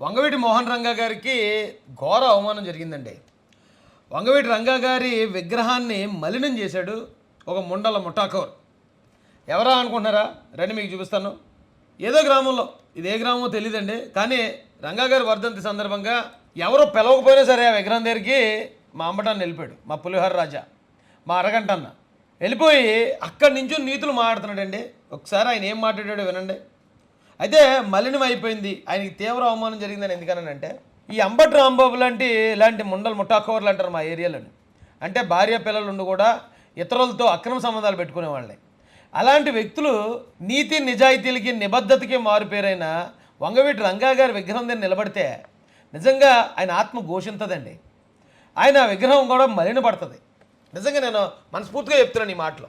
వంగవీటి మోహన్ రంగా గారికి ఘోర అవమానం జరిగిందండి. వంగవీటి రంగా గారి విగ్రహాన్ని మలినం చేశాడు ఒక ముండల ముఠాకోర్. ఎవరా అనుకుంటున్నారా? రండి మీకు చూపిస్తాను. ఏదో గ్రామంలో ఇది ఏ గ్రామమో తెలియదండి కానీ రంగా గారి వర్ధంతి సందర్భంగా ఎవరో పిలవకపోయినా సరే ఆ విగ్రహం దగ్గరికి మా అమ్మటాన్ని వెళ్ళిపోయాడు మా పులిహోర రాజా మా అరగంట అన్న వెళ్ళిపోయి అక్కడి నుంచి నీతులు మాట్లాడుతున్నాడండి. ఒకసారి ఆయన ఏం మాట్లాడాడో వినండి. అయితే మలినం అయిపోయింది. ఆయనకి తీవ్ర అవమానం జరిగిందని ఎందుకనంటే ఈ అంబటి రాంబాబు లాంటి ఇలాంటి ముండలు ముఠాకోవర్లు అంటారు మా ఏరియాలోని. అంటే భార్య పిల్లలు ఉండి కూడా ఇతరులతో అక్రమ సంబంధాలు పెట్టుకునే వాళ్ళని అలాంటి వ్యక్తులు నీతి నిజాయితీలకి నిబద్ధతకి మారుపేరైన వంగవీటి రంగా గారి విగ్రహం దగ్గర నిలబడితే నిజంగా ఆయన ఆత్మ ఘోషింతదండి ఆయన విగ్రహం కూడా మలినపడుతుంది నిజంగా నేను మనస్ఫూర్తిగా చెప్తున్నాను ఈ మాటలో.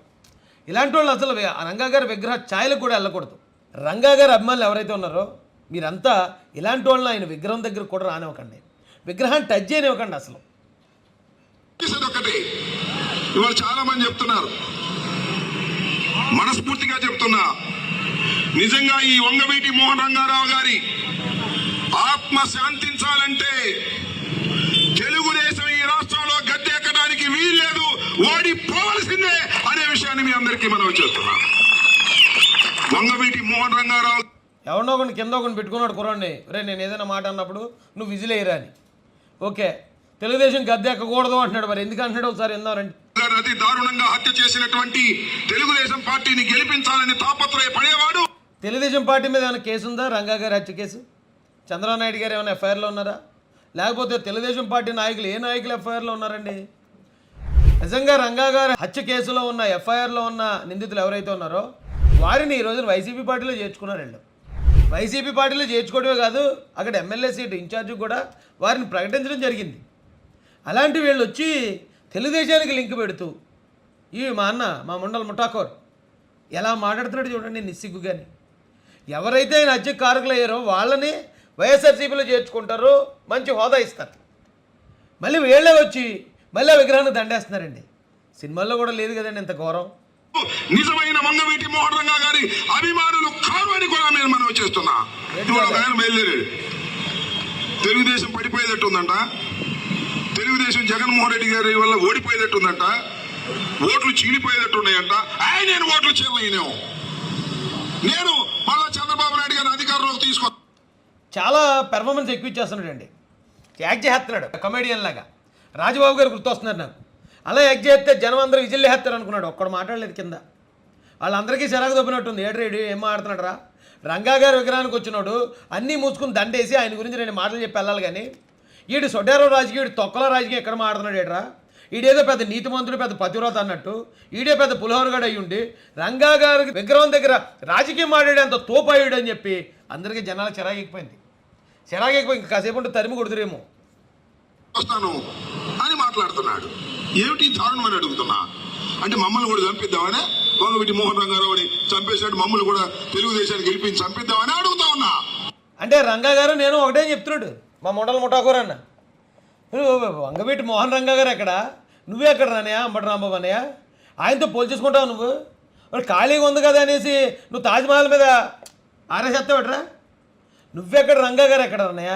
ఇలాంటి వాళ్ళు అసలు ఆ రంగా గారి విగ్రహ ఛాయలకు కూడా వెళ్ళకూడదు. రంగా గారి అభిమానులు ఎవరైతే ఉన్నారో మీరంతా ఇలాంటి వాళ్ళని ఆయన విగ్రహం దగ్గర కూడా రానివ్వకండి. విగ్రహాన్ని టచ్ చేయనివ్వకండి అసలు. ఒకటి. ఇవాళ చాలా మంది చెప్తున్నారు. మనస్ఫూర్తిగా చెప్తున్నా. నిజంగా ఈ వంగవీటి మోహన్ రంగారావు గారి ఆత్మ శాంతించాలంటే తెలుగుదేశం ఈ రాష్ట్రంలో గద్దె ఎక్కడానికి వీల్లేదు ఓడిపోవలసిందే అనే విషయాన్ని మీ అందరికీ మనం చేస్తున్నాం వంగవీటి మోహన్ రంగారావు ఎవరినో ఒకరిని కింద ఒకరిని పెట్టుకున్నాడు కుర్రాడిని. రే నేను ఏదైనా మాట అన్నప్పుడు నువ్వు విజిల్ వేయరా అని. ఓకే. తెలుగుదేశం గద్దె ఎక్కకూడదు అంటున్నాడు మరి. ఎందుకు అంటున్నాడు ఒకసారి ఎందారండి గారు అతి దారుణంగా హత్య చేసినటువంటి తెలుగుదేశం పార్టీని గెలిపించాలని తాపత్రయపడేవాడు తెలుగుదేశం పార్టీ మీద ఏమైనా కేసు ఉందా? రంగా గారి హత్య కేసు? చంద్రబాబు నాయుడు గారు ఏమైనా ఎఫ్ఐఆర్లో ఉన్నారా? లేకపోతే తెలుగుదేశం పార్టీ నాయకులు ఏ నాయకులు ఎఫ్ఐఆర్లో ఉన్నారండి? నిజంగా రంగా గారి హత్య కేసులో ఉన్న ఎఫ్ఐఆర్లో ఉన్న నిందితులు ఎవరైతే ఉన్నారో వారిని ఈ రోజున వైసీపీ పార్టీలో చేర్చుకున్నారు వైసీపీ పార్టీలో చేర్చుకోవడమే కాదు అక్కడ ఎమ్మెల్యే సీటు ఇన్ఛార్జ్ కూడా వారిని ప్రకటించడం జరిగింది. అలాంటి వీళ్ళు వచ్చి తెలుగుదేశానికి లింక్ పెడుతూ ఈ మా అన్న మా ముండల ముఠాకోర్ ఎలా మాట్లాడుతున్నాడు చూడండి నిస్సిగ్గుగాని. ఎవరైతే ఆయన కారకులు కారకులయ్యారో వాళ్ళని వైఎస్ఆర్సీపీలో చేర్చుకుంటారో మంచి హోదా ఇస్తారు. మళ్ళీ వీళ్ళే వచ్చి మళ్ళీ ఆ విగ్రహాన్ని దండేస్తున్నారండి. సినిమాల్లో కూడా లేదు కదండి ఇంత ఘోరం. నిజమైన వంగవీటి మోహన్ రంగా గారి అభిమానులు కారు అని కూడా నేను మనం చేస్తున్నా. ఇవాళ ఒక ఆయన బయలుదేరాడు. తెలుగుదేశం పడిపోయేటట్టుందంట. తెలుగుదేశం జగన్మోహన్ రెడ్డి గారి వల్ల ఓడిపోయేటట్టుందంట. ఓట్లు చీలిపోయేటట్టు ఉన్నాయంట ఆయన నేను ఓట్లు చీలనేమో నేను మళ్ళా చంద్రబాబు నాయుడు గారిని అధికారంలోకి తీసుకొ చాలా పెర్ఫార్మెన్స్ ఎక్కువ ఇచ్చేస్తున్నాడండి. యాక్ట్ చేస్తున్నాడు. కమెడియన్ లాగా. రాజబాబు గారు గుర్తొస్తున్నారు నాకు. అలా ఎగ్ చేస్తే జనం అందరూ విజిల్ అనుకున్నాడు. ఒక్కడు మాట్లాడలేదు కింద. వాళ్ళందరికీ చిరాకు దొబ్బినట్టుంది. ఏడ్రేడు ఏం మాట్లాడుతున్నాడు రా రంగా గారి విగ్రహానికి వచ్చినాడు అన్నీ మూసుకుని దండేసి ఆయన గురించి నేను మాటలు చెప్పి వెళ్ళాలి కానీ ఈడు సొడేరో రాజకీయ తొక్కల రాజకీయం ఎక్కడ మాడుతున్నాడు ఏడ్రా? ఈడేదో పెద్ద నీతిమంతుడు పెద్ద పతివ్రత అన్నట్టు ఈడే పెద్ద పులిహోరగాడు అయ్యి ఉండి రంగా గారి విగ్రహం దగ్గర రాజకీయం మాట్లాడేంత తోపాయుడు అని చెప్పి అందరికీ జనాలు చిరాగిపోయింది చిరాగిపోయి ఇంకా కాసేపు ఉంటే తరిమి కొడుతురేమో. వస్తాను అని మాట్లాడుతున్నాడు. ఏమిటి దారుణం అని అడుగుతున్నా? అంటే మమ్మల్ని కూడా చంపిద్దామనే? వంగవీటి మోహన్ రంగారావుని చంపేసినట్టు మమ్మల్ని కూడా తెలుగుదేశానికి గెలిపించి చంపిద్దామని అడుగుతా ఉన్నా. అంటే రంగా గారు నేను ఒకటే చెప్తున్నాడు. మా మొండల ముఠాకూర అన్న. వంగవీటి మోహన్ రంగా గారు ఎక్కడ? నువ్వే ఎక్కడ రానయా అంబటరాంబాబు అన్నయ్య? ఆయనతో పోల్చేసుకుంటావు నువ్వు? మరి ఖాళీగా ఉంది కదా అనేసి నువ్వు తాజ్మహల్ మీద ఆరేసేస్తావట్రా నువ్వెక్కడ రంగా గారు ఎక్కడ అన్నయ్య?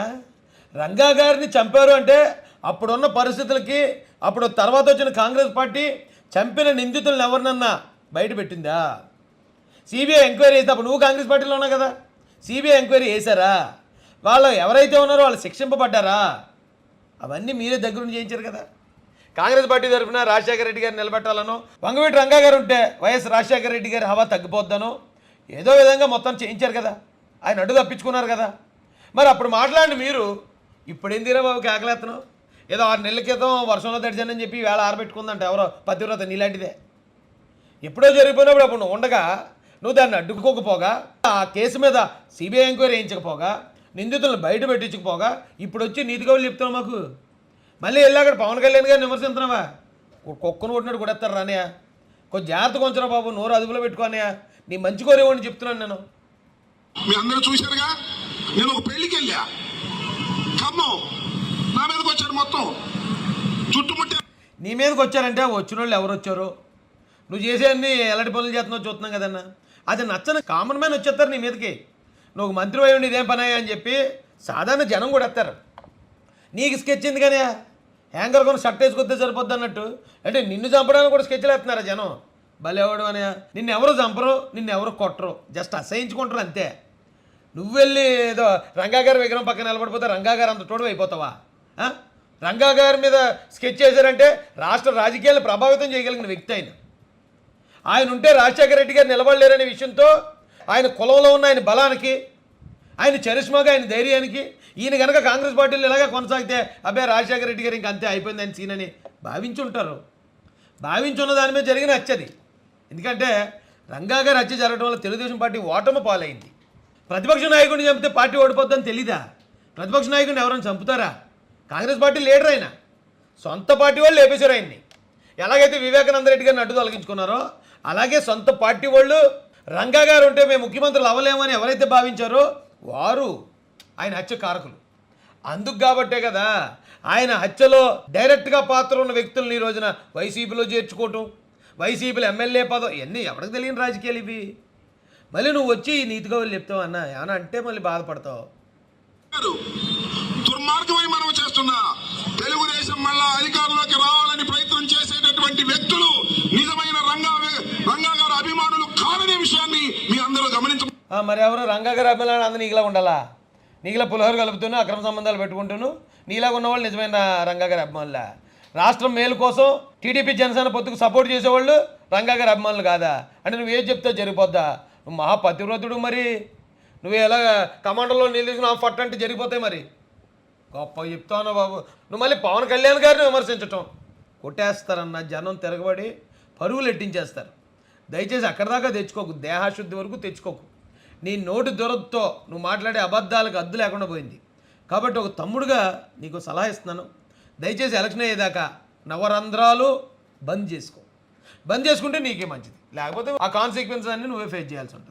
రంగా గారిని చంపారు అంటే అప్పుడున్న పరిస్థితులకి అప్పుడు తర్వాత వచ్చిన కాంగ్రెస్ పార్టీ చంపిన నిందితులను ఎవరినన్నా బయట పెట్టిందా? సిబిఐ ఎంక్వైరీ అయితే అప్పుడు నువ్వు కాంగ్రెస్ పార్టీలో ఉన్నావు కదా. సిబిఐ ఎంక్వైరీ చేశారా? వాళ్ళు ఎవరైతే ఉన్నారో వాళ్ళు శిక్షింపబడ్డారా? అవన్నీ మీరే దగ్గరుండి చేయించారు కదా. కాంగ్రెస్ పార్టీ తరఫున రాజశేఖర రెడ్డి గారిని నిలబెట్టాలను. వంగవీటి రంగా గారు ఉంటే వైఎస్ రాజశేఖర రెడ్డి గారి హవా తగ్గిపోద్దను ఏదో విధంగా మొత్తం చేయించారు కదా. ఆయన అడ్డు తప్పించుకున్నారు కదా. మరి అప్పుడు మాట్లాడండి మీరు. ఇప్పుడు ఏం తీరా బాబు కేకలేస్తున్నావు ఏదో ఆరు నెలల క్రితం వర్షంలో తడిచానని చెప్పి వేళ ఆరబెట్టుకుందంట. ఎవరో పతివ్రత నీలాంటిదే. ఎప్పుడో జరిగిపోయినప్పుడు అప్పుడు నువ్వు ఉండగా నువ్వు దాన్ని అడ్డుకోకపోగా ఆ కేసు మీద సిబిఐ ఎంక్వైరీ వేయించకపోగా నిందితులను బయట పెట్టించకపోగా ఇప్పుడు వచ్చి నీతి కవులు చెప్తున్నావు మాకు. మళ్ళీ వెళ్ళి అక్కడ పవన్ కళ్యాణ్ గారిని విమర్శిస్తున్నావా? కుక్కను కొట్టినట్టు కొడేస్తారు రానయ్య కొంచెం జాగ్రత్త కొంచెం బాబు నోరు అదుపులో పెట్టుకోనయ్యా నీ మంచి కోరేవాడిని చెప్తున్నాను నేను. మీ అందరూ చూశారుగా? నేను ఒక పెళ్ళికి వెళ్ళా. ఖమ్మం. మొత్తం చుట్టుముట్టే నీ మీదకి వచ్చారంటే వచ్చిన వాళ్ళు ఎవరు వచ్చారు? నువ్వు చేసేవన్నీ ఎలాంటి పనులు చేస్తున్నావు చూస్తున్నాం కదన్నా. అది నచ్చని కామన్ మ్యాన్ వచ్చేస్తారు నీ మీదకి. నువ్వు మంత్రి అయ్యి ఇదేం పని అని చెప్పి సాధారణ జనం కూడా వస్తారు నీకు స్కెచ్ ఎందుకనే హ్యాంగర్ కొని షర్ట్ వేసుకొస్తే సరిపోద్ది అన్నట్టు. అంటే నిన్ను చంపడానికి కూడా స్కెచ్లు వేస్తున్నారా జనం? భలేవాడు అని నిన్ను ఎవరు చంపరు నిన్ను ఎవరు కొట్టరు. జస్ట్ అసహించుకుంటారు అంతే. నువ్వు వెళ్ళి ఏదో రంగాగారు విగ్రహం పక్కన నిలబడిపోతే రంగాగారు అంత తోడు అయిపోతావా? రంగా గారి మీద స్కెచ్ చేశారంటే రాష్ట్ర రాజకీయాలను ప్రభావితం చేయగలిగిన వ్యక్తి ఆయన. ఆయన ఉంటే రాజశేఖర రెడ్డి గారు నిలబడలేరనే విషయంతో ఆయన కులంలో ఉన్న ఆయన బలానికి ఆయన చరిష్మాగా ఆయన ధైర్యానికి ఈయన కనుక కాంగ్రెస్ పార్టీలో ఇలాగా కొనసాగితే అబ్బాయి రాజశేఖర రెడ్డి గారు ఇంక అంతే అయిపోయింది ఆయన సీన్ అని భావించుంటారు భావించున్న దాని మీద జరిగిన హత్యది ఎందుకంటే రంగా గారు హత్య జరగడం వల్ల తెలుగుదేశం పార్టీ ఓటమి పాలైంది. ప్రతిపక్ష నాయకుడిని చంపితే పార్టీ ఓడిపోద్దని తెలీదా? ప్రతిపక్ష నాయకుడిని ఎవరైనా చంపుతారా? కాంగ్రెస్ పార్టీ లీడర్ ఆయన సొంత పార్టీ వాళ్ళు లేపేశారు ఆయన్ని. ఎలాగైతే వివేకానంద రెడ్డి గారిని అడ్డు తొలగించుకున్నారో అలాగే సొంత పార్టీ వాళ్ళు రంగా గారు ఉంటే మేము ముఖ్యమంత్రులు అవ్వలేమని ఎవరైతే భావించారో వారు ఆయన హత్య కారకులు. అందుకు కాబట్టే కదా ఆయన హత్యలో డైరెక్ట్గా పాత్ర ఉన్న వ్యక్తులను ఈ రోజున వైసీపీలో చేర్చుకోవటం వైసీపీలో ఎమ్మెల్యే పదం ఇవన్నీ ఎవరికి తెలియని రాజకీయాలు ఇవి? మళ్ళీ నువ్వు వచ్చి ఈ నీతిగా వాళ్ళు చెప్తావు అన్న? ఏమన్నా అంటే మళ్ళీ బాధపడతావు. దుర్మార్గమని మనం చేస్తున్నా. తెలుగుదేశం మళ్ళా అధికారంలోకి రావాలని ప్రయత్నం చేసేటటువంటి వ్యక్తులు నిజమైన రంగా రంగా గారు అభిమానులు కాదనే విషయాన్ని మీ అందరూ గమనించ ఆ, మరి ఎవరు? రంగా గారు అభిమానులు అందరూ నీకులా ఉండాలా? నీకులా పులిహోర కలుపుతూను అక్రమ సంబంధాలు పెట్టుకుంటూను నీలాగా ఉన్నవాళ్ళు నిజమైన రంగా గారి అభిమానుల? రాష్ట్రం మేలు కోసం టీడీపీ జనసేన పొత్తుకు సపోర్ట్ చేసేవాళ్ళు రంగా గారి అభిమానులు కాదా? అంటే నువ్వు ఏం చెప్తావు జరిగిపోద్దా? నువ్వు మహాపతివ్రతుడు మరి. నువ్వు ఎలా కమాండర్లో నిలిచిన ఫట్ అంటే జరిగిపోతాయి మరి. గొప్ప చెప్తావు బాబు? నువ్వు మళ్ళీ పవన్ కళ్యాణ్ గారిని విమర్శించటం. కొట్టేస్తారన్న జనం తిరగబడి పరుగులు ఎట్టించేస్తారు. దయచేసి అక్కడ దాకా తెచ్చుకోకు. దేహాశుద్ధి వరకు తెచ్చుకోకు. నీ నోటి దురదతో నువ్వు మాట్లాడే అబద్ధాలకు అద్దు లేకుండా పోయింది. కాబట్టి ఒక తమ్ముడుగా నీకు సలహా ఇస్తున్నాను. దయచేసి ఎలక్షన్ అయ్యేదాకా నవరంధ్రాలు బంద్ చేసుకో. బంద్ చేసుకుంటే నీకే మంచిది. లేకపోతే ఆ కాన్సిక్వెన్స్ అన్ని నువ్వే ఫేస్ చేయాల్సి ఉంటుంది.